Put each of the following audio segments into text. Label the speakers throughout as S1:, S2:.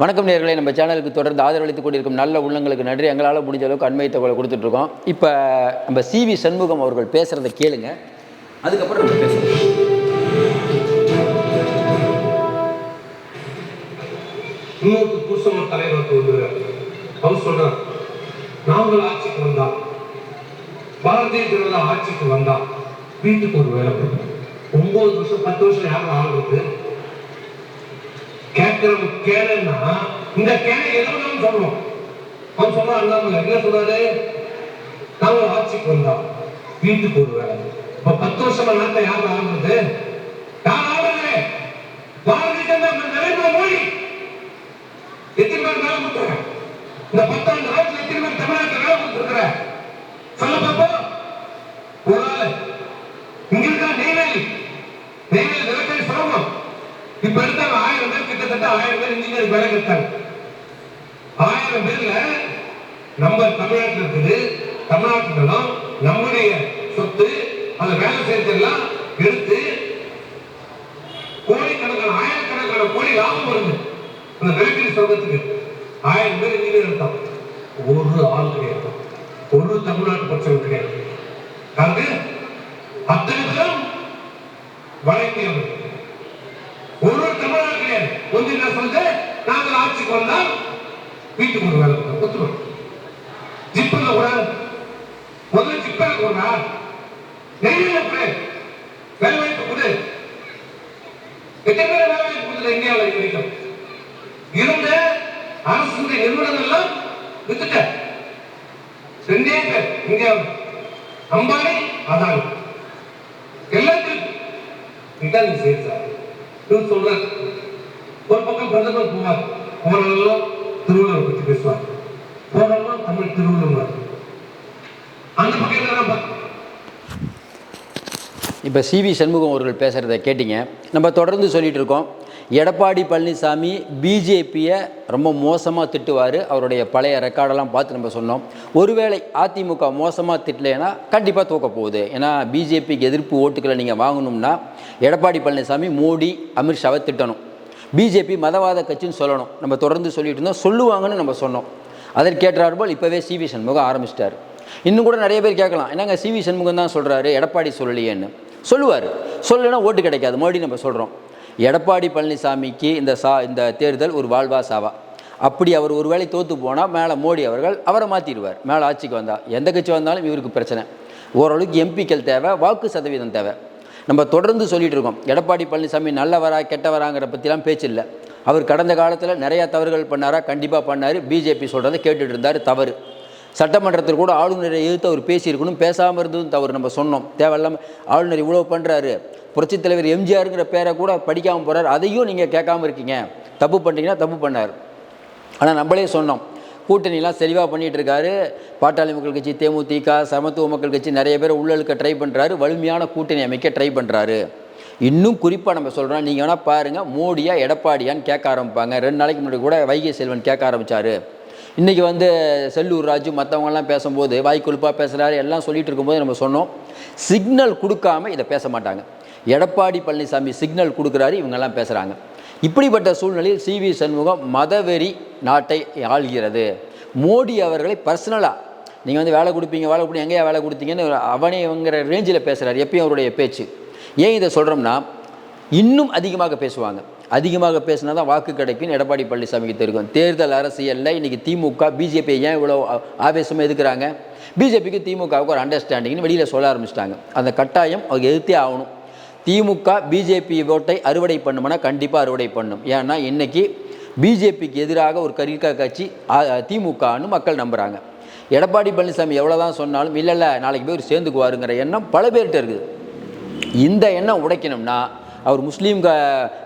S1: வணக்கம் நேர்களை நம்ம சேனலுக்கு தொடர்ந்து ஆதரவளித்துக் கொண்டிருக்கும் நல்ல உள்ளங்களுக்கு நன்றி. எங்களால் முடிஞ்ச அளவுக்கு அண்மை தகவலை கொடுத்துட்ருக்கோம். இப்போ நம்ம சி வி சண்முகம் அவர்கள் பேசுகிறத கேளுங்க. அதுக்கப்புறம் நம்ம பேசுவோம்.
S2: இன்னொரு புருஷன் தலைவர் ஒருத்தர் அவர் சொல்றார் நாங்கள் ஆட்சிக்கு வந்தா பாரதிய ஜனதா ஆட்சிக்கு வந்தா வீட்டுக்கு ஒரு வேலை ஒன்பது வருஷம் பத்து வருஷம் யாரும் ஆளுக்கு கேட்கிறவங்க கேளுன்னா இந்த கேளை எதுவும் சொல்லுவோம் அவன் சொன்னா அண்ணாமலை என்ன சொல்றாரு? நாங்கள் ஆட்சிக்கு வந்தோம். வீட்டுக்கு ஒரு வேலை. இப்ப பத்து வருஷமா நாட்டை யார் ஆடுறது? யார் ஆடுறது பாரதிய ஜனதா நரேந்திர மோடி. எத்தனை பேர் வேலை கொடுத்துருக்க இந்த பத்தாண்டு ஆட்சி எத்தனை பேர் தமிழ்நாட்டில் வேலை கொடுத்துருக்கிற சொல்ல பார்ப்போம். ஒரு ஆள். இங்க இருக்கா நெய்வேலி. நெய்வேலி நிலக்கரி சுரங்கம் இப்ப கிட்டத்தட்ட ஆயிரம் பேர் இன்ஜினியர் வேலை எடுத்தாங்க ஆயிரம் பேர்ல நம்ம தமிழ்நாட்டில் இருக்குது. தமிழ்நாட்டு நம்முடைய சொத்து அந்த வேலை செய்யறதெல்லாம் எடுத்து கோடிக்கணக்கான ஆயிரக்கணக்கான கோடி லாபம் வருது. அந்த நிலக்கரி சொர்க்கத்துக்கு ஆயிரம் பேர் இன்ஜினியர் எடுத்தான் ஒரு ஆள் கிடையாது. ஒரு தமிழ்நாட்டு பிரச்சனை கிடையாது அது அத்தனை பேரும் வழங்கியவர் ஒரு ஒரு தமிழ்நாடு கிடையாது ஒன்று என்ன சொல்லுது நாங்கள் ஆட்சிக்கு வந்தால் வீட்டுக்கு ஒரு வேலை கொடுத்தோம். ஒத்துக்கிறோம் ஜிப்பில் ஒரு முதல்ல ஜிப்பில் ஒரு ஆள் நெய்வேலியில் கொடு வேலை வாய்ப்பு கொடு. எத்தனை பேர் வேலை வாய்ப்பு கொடுத்துல இந்தியாவில் இது வரைக்கும்? இருந்த அரசுடைய நிறுவனங்கள் எல்லாம் வித்துட்ட. ரெண்டே பேர் இந்தியாவில். அம்பானி அதானி. எல்லாத்துக்கும். இதான் சேர்த்தார் சொல்றார். ஒரு பக்கம் பிரதமர் போவார் போனெல்லாம் திருவள்ளுவர் பற்றி பேசுவார். போனெல்லாம் தமிழ் திருவள்ளுவர் அந்த பக்கம்
S1: இப்போ சிவி சண்முகம் அவர்கள் பேசுகிறத கேட்டிங்க. நம்ம தொடர்ந்து சொல்லிகிட்டு இருக்கோம். எடப்பாடி பழனிசாமி பிஜேபியை ரொம்ப மோசமாக திட்டுவார். அவருடைய பழைய ரெக்கார்டெல்லாம் பார்த்து நம்ம சொன்னோம். ஒருவேளை அதிமுக மோசமாக திட்டலைன்னா கண்டிப்பாக தூக்க போகுது. ஏன்னா பிஜேபிக்கு எதிர்ப்பு ஓட்டுக்களை நீங்கள் வாங்கணும்னா எடப்பாடி பழனிசாமி மோடி அமித்ஷாவை திட்டணும். பிஜேபி மதவாத கட்சின்னு சொல்லணும். நம்ம தொடர்ந்து சொல்லிட்டு இருந்தோம். சொல்லுவாங்கன்னு நம்ம சொன்னோம். அதற்கேற்றாற்போல் இப்போவே சிவி சண்முகம் ஆரம்பிச்சிட்டார். இன்னும் கூட நிறைய பேர் கேட்கலாம். என்னங்க சிவி சண்முகம் தான் சொல்கிறாரு எடப்பாடி சொல்லலையேன்னு. சொல்லுவார். சொல்லலைன்னா ஓட்டு கிடைக்காது. மறுபடியும் நம்ம சொல்கிறோம் எடப்பாடி பழனிசாமிக்கு இந்த சா இந்த தேர்தல் ஒரு வாழ்வா சாவா. அப்படி அவர் ஒரு வேலை தோற்று போனால் மேலே மோடி அவர்கள் அவரை மாற்றிடுவார் மேலே ஆட்சிக்கு வந்தால் எந்த கட்சி வந்தாலும் இவருக்கு பிரச்சனை. ஓரளவுக்கு எம்பிக்கள் தேவை. வாக்கு சதவீதம் தேவை. நம்ம தொடர்ந்து சொல்லிகிட்டு இருக்கோம். எடப்பாடி பழனிசாமி நல்லவரா கெட்டவராங்கிற பற்றிலாம் பேச்சு இல்லை அவர் கடந்த காலத்தில் நிறையா தவறுகள் பண்ணாரா? கண்டிப்பாக பண்ணார். பிஜேபி சொல்கிறத கேட்டுட்டு இருந்தார் தவறு. சட்டமன்றத்தில் கூட ஆளுநரை எதிர்த்து அவர் பேசியிருக்கணும். பேசாமல் இருந்ததும் தவறு நம்ம சொன்னோம். தேவையில்லாமல் ஆளுநர் இவ்வளோ பண்ணுறாரு புரட்சித் தலைவர் எம்ஜிஆருங்கிற பேரை கூட படிக்காமல் போகிறார் அதையும் நீங்கள் கேட்காம இருக்கீங்க. தப்பு பண்ணிட்டீங்கன்னா தப்பு பண்ணார். ஆனால் நம்மளே சொன்னோம். கூட்டணிலாம் தெளிவாக பண்ணிகிட்டு இருக்காரு பாட்டாளி மக்கள் கட்சி தேமுதிக சமத்துவ மக்கள் கட்சி நிறைய பேர் உள்ளழுக்க ட்ரை பண்ணுறாரு வலிமையான கூட்டணி அமைக்க ட்ரை பண்ணுறாரு இன்னும் குறிப்பாக நம்ம சொல்கிறோம் நீங்கள் வேணால் பாருங்கள் மோடியா எடப்பாடியான்னு கேட்க ஆரம்பிப்பாங்க. ரெண்டு நாளைக்கு முன்னாடி கூட வைகை செல்வன் கேட்க ஆரம்பித்தார் இன்றைக்கி வந்து செல்லூர் ராஜு மற்றவங்கலாம் பேசும்போது வாய்க்குழுப்பாக பேசுகிறாரு எல்லாம் சொல்லிட்டு இருக்கும்போது நம்ம சொன்னோம். சிக்னல் கொடுக்காம இதை பேச மாட்டாங்க. எடப்பாடி பழனிசாமி சிக்னல் கொடுக்குறாரு. இவங்கெல்லாம் பேசுகிறாங்க இப்படிப்பட்ட சூழ்நிலையில் சிவி சண்முகம் மதவெறி நாட்டை ஆள்கிறது. மோடி அவர்களை பர்சனலாக நீங்கள் வந்து வேலை கொடுப்பீங்க வேலை கொடுப்பீங்க எங்கேயா வேலை கொடுத்தீங்கன்னு அவனே இவங்கிற ரேஞ்சில் பேசுகிறார் எப்பயும் அவருடைய பேச்சு. ஏன் இதை சொல்கிறோம்னா இன்னும் அதிகமாக பேசுவாங்க. அதிகமாக பேசினா தான் வாக்கு கிடைக்கும் எடப்பாடி பழனிசாமிக்கு தெரியும். தேர்தல் அரசியலில் இன்றைக்கி திமுக பிஜேபி ஏன் இவ்வளோ ஆவேசமாக எதுக்குறாங்க பிஜேபிக்கு திமுகவுக்கு ஒரு அண்டர்ஸ்டாண்டிங்னு வெளியில் சொல்ல ஆரம்பிச்சிட்டாங்க. அந்த கட்டாயம் அவங்க எதிர்த்தே ஆகணும். திமுக பிஜேபி ஓட்டை அறுவடை பண்ணுமானா கண்டிப்பாக அறுவடை பண்ணும். ஏன்னா இன்னைக்கு பிஜேபிக்கு எதிராக ஒரு கரிக்கா கட்சி திமுகன்னு மக்கள் நம்புகிறாங்க எடப்பாடி பழனிசாமி எவ்வளோ தான் சொன்னாலும் இல்லை இல்லை நாளைக்கு போய் சேர்ந்துக்குவாருங்கிற எண்ணம் பல பேர்கிட்ட இருக்குது. இந்த எண்ணம் உடைக்கணும்னா அவர் முஸ்லீம்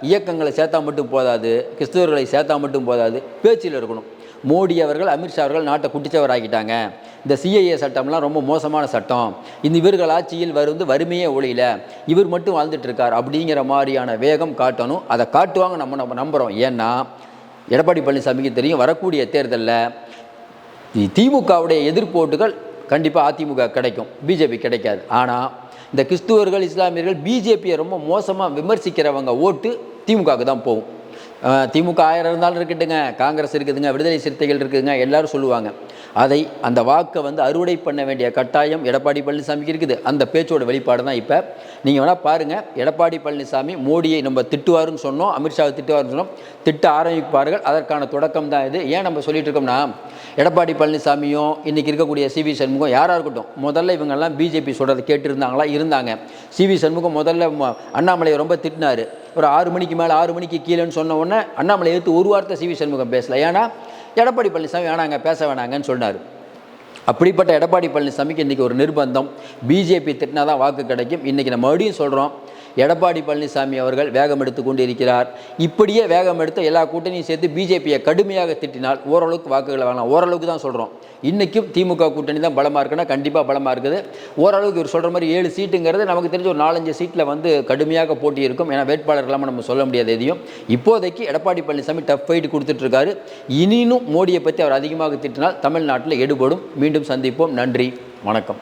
S1: இயக்கங்களை சேர்த்தா மட்டும் போதாது கிறிஸ்தவர்களை சேர்த்தா மட்டும் போதாது பேச்சில் இருக்கணும். மோடி அவர்கள் அமித்ஷா அவர்கள் நாட்டை குட்டிச்சவர் ஆக்கிட்டாங்க இந்த சிஐஏ சட்டம்லாம் ரொம்ப மோசமான சட்டம். இந்த இவர்கள் ஆட்சியில் வந்து வறுமையே ஒழியல. இவர் மட்டும் வாழ்ந்துட்டு இருக்கார் அப்படிங்கிற மாதிரியான வேகம் காட்டணும். அதை காட்டுவாங்க நம்ம நம்ம நம்புகிறோம் ஏன்னா எடப்பாடி பழனிசாமிக்கு தெரியும் வரக்கூடிய தேர்தலில் திமுகவுடைய எதிர்ப்போட்டுகள் கண்டிப்பாக அதிமுக கிடைக்கும். பிஜேபி கிடைக்காது. ஆனால் இந்த கிறிஸ்துவர்கள் இஸ்லாமியர்கள் பிஜேபியை ரொம்ப மோசமாக விமர்சிக்கிறவங்க ஓட்டு திமுகவுக்கு தான் போகும். திமுக ஆயிரம் இருந்தாலும் இருக்கட்டுங்க காங்கிரஸ் இருக்குதுங்க விடுதலை சிறுத்தைகள் இருக்குதுங்க எல்லாரும் சொல்லுவாங்க. அதை அந்த வாக்கை வந்து அறுவடை பண்ண வேண்டிய கட்டாயம் எடப்பாடி பழனிசாமிக்கு இருக்குது. அந்த பேச்சோட வெளிப்பாடு தான் இப்போ. நீங்கள் வேணால் பாருங்கள் எடப்பாடி பழனிசாமி மோடியை நம்ம திட்டுவாருன்னு சொன்னோம் அமித்ஷாவை திட்டுவாருன்னு சொன்னோம் திட்ட ஆரம்பிப்பார்கள். அதற்கான தொடக்கம் தான் இது. ஏன் நம்ம சொல்லிட்டு இருக்கோம்னா எடப்பாடி பழனிசாமியும் இன்றைக்கி இருக்கக்கூடிய சிவி சண்முகம் யாராக இருக்கட்டும் முதல்ல இவங்கெல்லாம் பிஜேபி சொல்கிறத கேட்டு இருந்தாங்களா இருந்தாங்க. சிவி சண்முகம் முதல்ல அண்ணாமலையை ரொம்ப திட்டினார். ஒரு ஆறு மணிக்கு மேலே ஆறு மணிக்கு கீழேன்னு சொன்ன உடனே அண்ணாமலை எடுத்து ஒரு வார்த்தை சிவி சண்முகம் பேசல. ஏன்னா எடப்பாடி பழனிசாமி வேணாங்க பேச வேணாங்கன்னு சொன்னார். அப்படிப்பட்ட எடப்பாடி பழனிசாமிக்கு இன்றைக்கி ஒரு நிர்பந்தம். பிஜேபி திட்டினா தான் வாக்கு கிடைக்கும். இன்றைக்கி நம்ம மறுபடியும் சொல்கிறோம் எடப்பாடி பழனிசாமி அவர்கள் வேகம் எடுத்து கொண்டு இருக்கிறார் இப்படியே வேகம் எடுத்து எல்லா கூட்டணியும் சேர்த்து பிஜேபியை கடுமையாக திட்டினால் ஓரளவுக்கு வாக்குகளை வாங்கலாம். ஓரளவுக்கு தான் சொல்கிறோம் இன்றைக்கும் திமுக கூட்டணி தான் பலமாக இருக்குன்னா கண்டிப்பாக பலமாக இருக்குது. ஓரளவுக்கு இவர் சொல்கிற மாதிரி ஏழு சீட்டுங்கிறது நமக்கு தெரிஞ்ச ஒரு நாலஞ்சு சீட்டில் வந்து கடுமையாக போட்டி இருக்கும். ஏன்னா வேட்பாளர் இல்லாமல் நம்ம சொல்ல முடியாது எதையும். இப்போதைக்கு எடப்பாடி பழனிசாமி டஃப் ஃபைட் கொடுத்துட்ருக்காரு இனினும் மோடியை பற்றி அவர் அதிகமாக திட்டினால் தமிழ்நாட்டில் எடுபடும். மீண்டும் சந்திப்போம். நன்றி. வணக்கம்.